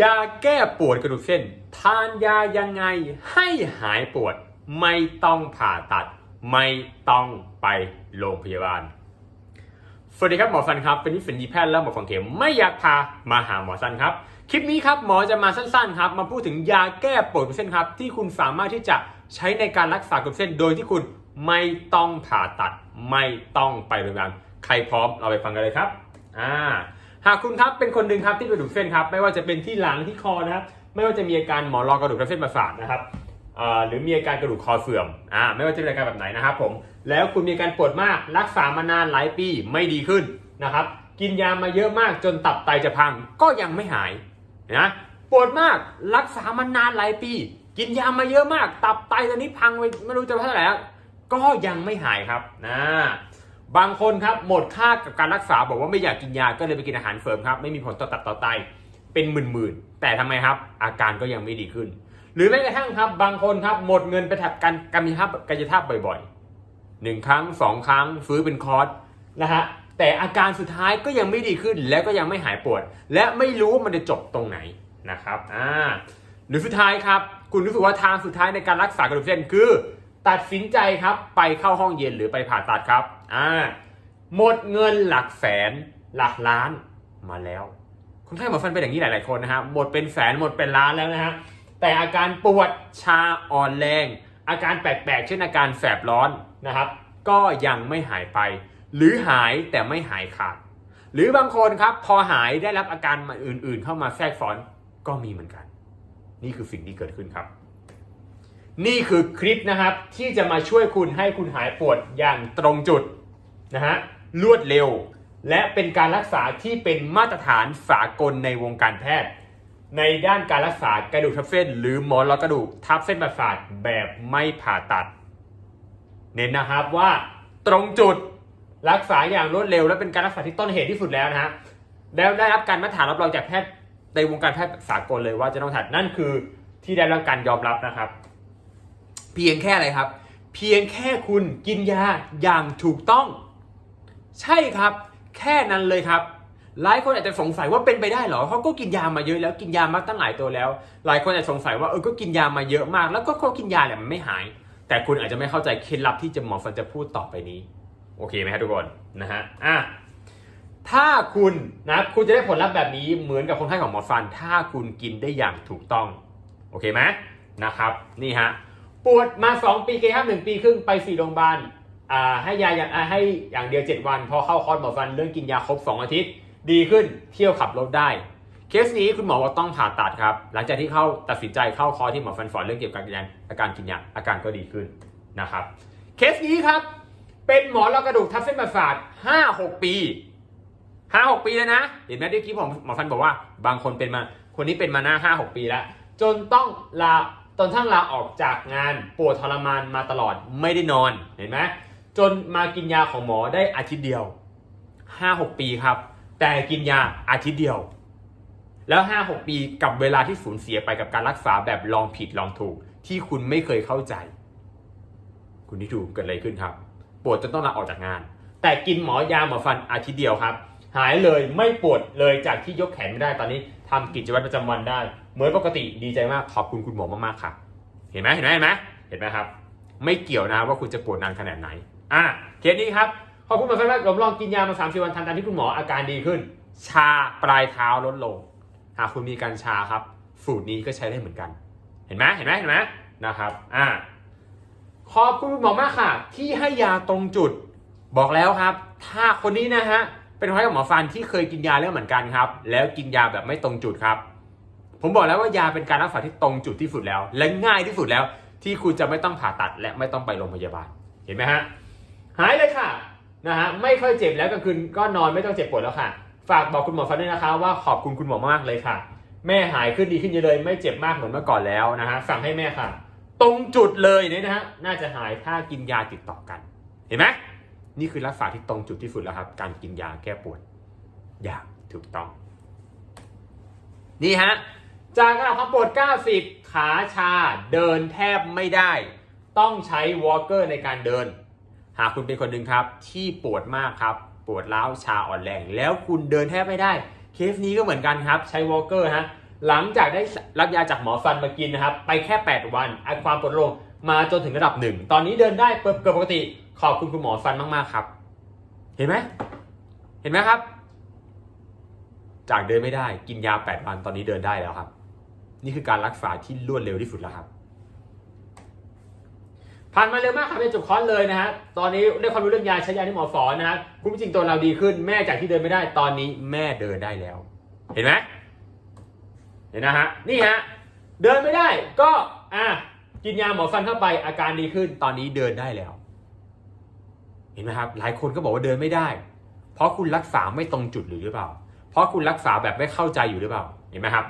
ยาแก้ปวดกระดูกเส้น ทานยายังไงให้หายปวด ไม่ต้องผ่าตัด ไม่ต้องไปโรงพยาบาล สวัสดีครับหมอฟันครับ เป็นนิสิตยีแพทย์และหมอฝังเข็มไม่อยากพามาหาหมอสันครับ คลิปนี้ครับหมอจะมาสั้นๆครับ มาพูดถึงยาแก้ปวดกระดูกเส้นครับ ที่คุณสามารถที่จะใช้ในการรักษากระดูกเส้น โดยที่คุณไม่ต้องผ่าตัด ไม่ต้องไปโรงพยาบาลใครพร้อมเราไปฟังกันเลยครับ อ่า หากคุณครับเป็นคนหนึ่งครับที่กระดูกเส้นครับไม่ว่าจะเป็นที่หลังที่คอนะครับไม่ว่าจะมีอาการหมอนรองกระดูกทับเส้นประสาทนะครับหรือมีอาการกระดูกคอเสื่อมอ่าไม่ว่าจะเป็นอาการแบบไหนนะครับผมแล้วคุณมีอาการปวดมากรักษามานานหลายปีไม่ดีขึ้นนะครับกินยามาเยอะมากจนตับไตจะพังก็ยังไม่หายนะปวดมากรักษามานานหลายปี กินยามาเยอะมาก ตับไตตอนนี้พังไปไม่รู้จะเท่าไหร่แล้วก็ยังไม่หายครับนะ บางคนครับหมดค่ากับการรักษาบอกว่าไม่อยากกินยาก็เลยไปกินอาหารเสริมครับไม่มีผลต่อตับต่อไตเป็นหมื่นๆแต่ทำไมครับ อาการก็ยังไม่ดีขึ้น หรือแม้กระทั่งครับบางคนครับหมดเงินไปถักการกายภาพกายภาพบ่อยๆหนึ่งครั้งสองครั้งซื้อเป็นคอร์สนะฮะแต่อาการสุดท้ายก็ยังไม่ดีขึ้นแล้วก็ยังไม่หายปวด และไม่รู้ว่ามันจะจบตรงไหนนะครับอ่าหรือสุดท้ายครับ คุณรู้สึกว่าทางสุดท้ายในการรักษากระดูกเส้นคือ ตัดสินใจครับไปเข้าห้องเย็นหรือไปผ่าตัดครับ อ่าหมดเงินหลักแสนหลักล้านมาแล้วคนไข้หมอฟันเป็นอย่างนี้หลายๆคนนะฮะหมดเป็นแสนหมดเป็นล้านแล้วนะฮะแต่อาการปวดชาอ่อนแรง อาการแปลกๆ เช่นอาการแสบร้อนนะครับ ก็ยังไม่หายไป หรือหายแต่ไม่หายขาด หรือบางคนครับพอหายได้รับอาการมาอื่นๆ เข้ามาแทรกซ้อนก็มีเหมือนกัน นี่คือสิ่งที่เกิดขึ้นครับ นี่คือคลิปนะครับที่จะมาช่วยคุณให้คุณหายปวดอย่างตรงจุด นะฮะรวดเร็ว และเป็นการรักษาที่เป็นมาตรฐานสากลในวงการแพทย์ ในด้านการรักษากระดูกทับเส้น หรือหมอนรองกระดูกทับเส้นประสาทแบบไม่ผ่าตัด เน้นนะครับว่าตรงจุดรักษาอย่างรวดเร็ว และเป็นการรักษาที่ต้นเหตุที่สุดแล้วนะฮะแล้วได้รับการมาตรฐานรับรองจากแพทย์ในวงการแพทย์สากลเลยว่าจะต้องถัดนั่นคือที่ได้รับการยอมรับนะครับ เพียงแค่อะไรครับ เพียงแค่คุณกินยาอย่างถูกต้อง ใช่ครับ แค่นั้นเลยครับ หลายคนอาจจะสงสัยว่าเป็นไปได้เหรอเขาก็กินยามาเยอะแล้วกินยามาตั้งหลายตัวแล้ว หลายคนอาจจะสงสัยว่าเออก็กินยามาเยอะมาก แล้วก็ก็กินยาเนี่ยมันไม่หาย แต่คุณอาจจะไม่เข้าใจเคล็ดลับที่จะหมอฟันจะพูดต่อไปนี้ โอเคไหมครับทุกคนนะฮะอะถ้าคุณนะคุณจะได้ผลลัพธ์แบบนี้เหมือนกับคนไข้ของหมอฟัน ถ้าคุณกินได้อย่างถูกต้อง โอเคไหมนะครับ นี่ฮะปวดมา 2 ปีเกยครับหนึ่งปีครึ่งไปสี่โรงพยาบาล ให้ยาอย่างให้อย่างเดียว 7 วัน พอเข้าคอร์สหมอฟันเรื่องกินยาครบ 2 อาทิตย์ ดีขึ้นเที่ยวขับรถได้ เคสนี้คุณหมอว่าต้องผ่าตัดครับ หลังจากที่เข้าตัดสินใจเข้าคอร์สที่หมอฟันสอนเรื่องเกี่ยวกับการอาการกินยาอาการก็ดีขึ้นนะครับ เคสนี้ครับ เป็นหมอรองกระดูกทับเส้นประสาท5-6 ปี5-6 ปีแล้วนะ เห็นไหมที่กี้ผมหมอฟันบอกว่าบางคนเป็นมาคนนี้เป็นมาหน้า5-6 ปีแล้ว จนต้องลาจนทั้งลาออกจากงานปวดทรมานมาตลอดไม่ได้นอนเห็นไหม จนมากินยาของหมอได้อาทิตย์เดียว5-6ปีครับ แต่กินยาอาทิตย์เดียว แล้ว5-6ปีกับเวลาที่สูญเสียไปกับการรักษาแบบลองผิดลองถูก ที่คุณไม่เคยเข้าใจ คุณที่ถูกเกิดอะไรขึ้นครับปวดจนต้องลาออกจากงาน แต่กินหมอยาหมอฟันอาทิตย์เดียวครับ หายเลยไม่ปวดเลยจากที่ยกแขนไม่ได้ตอนนี้ทำกิจวัตรประจำวันได้ เหมือนปกติดีใจมากขอบคุณคุณหมอมากๆค่ะ เห็นไหมเห็นไหมเห็นไหมเห็นไหมครับ ไม่เกี่ยวนะว่าคุณจะปวดนานขนาดไหน อะเคสนี้ครับขอบคุณหมอฟันมากผมลองกินยามาสามสิบวันทันตามที่คุณหมออาการดีขึ้น ชาปลายเท้าลดลงหากคุณมีการชาครับสูตรนี้ก็ใช้ได้เหมือนกัน เห็นไหมเห็นไหมเห็นไหมนะครับอ่าขอบคุณคุณหมอมากค่ะ ที่ให้ยาตรงจุด บอกแล้วครับ ถ้าคนนี้นะฮะเป็นคนไข้กับหมอฟันที่เคยกินยาแล้วเหมือนกันครับ แล้วกินยาแบบไม่ตรงจุดครับ ผมบอกแล้วว่ายาเป็นการรักษาที่ตรงจุดที่สุดแล้ว และง่ายที่สุดแล้ว ที่คุณจะไม่ต้องผ่าตัดและไม่ต้องไปโรงพยาบาล เห็นไหมฮะ หายเลยค่ะนะฮะไม่ค่อยเจ็บแล้วกลางคืนก็นอนไม่ต้องเจ็บปวดแล้วค่ะ ฝากบอกคุณหมอฟันด้วยนะคะ ว่าขอบคุณคุณหมอมากเลยค่ะ แม่หายขึ้นดีขึ้นเยอะเลย ไม่เจ็บมากเหมือนเมื่อก่อนแล้วนะฮะสั่งให้แม่ค่ะ ตรงจุดเลยเนี่ยนะฮะน่าจะหายถ้ากินยาติดต่อกัน เห็นไหมนี่คือรักษาที่ตรงจุดที่สุดแล้วครับ การกินยาแก้ปวดอย่างถูกต้อง นี่ฮะจากระดับความปวด 90 ขาชาเดินแทบไม่ได้ ต้องใช้วอล์กเกอร์ในการเดิน หากคุณเป็นคนหนึ่งครับที่ปวดมากครับปวดร้าวชาอ่อนแรง แล้วคุณเดินแทบไม่ได้ เคสนี้ก็เหมือนกันครับ ใช้วอลเกอร์ฮะหลังจากได้รับยาจากหมอฟันมากินนะครับ ไปแค่ 8 วันอาความปวดลงมาจนถึงระดับหนึ่งตอนนี้เดินได้เกือบปกติ ขอบคุณคุณหมอฟันมากๆครับ เห็นไหมเห็นไหมครับ จากเดินไม่ได้กินยา 8 วันตอนนี้เดินได้แล้วครับ นี่คือการรักษาที่รวดเร็วที่สุดแล้วครับ ผ่านมาเร็วมากครับเป็นจบคอร์สเลยนะฮะ ตอนนี้ได้ความรู้เรื่องยาใช้ยาที่หมอสอนนะฮะคุณผู้จริงตัวเราดีขึ้น แม่จากที่เดินไม่ได้ ตอนนี้แม่เดินได้แล้ว เห็นไหมเห็นนะฮะ นี่ฮะ เดินไม่ได้ก็ อะ กินยาหมอฟันเข้าไป อาการดีขึ้น ตอนนี้เดินได้แล้ว เห็นไหมครับ หลายคนก็บอกว่าเดินไม่ได้ เพราะคุณรักษาไม่ตรงจุดหรือหรือเปล่า เพราะคุณรักษาแบบไม่เข้าใจอยู่หรือเปล่า เห็นไหมครับ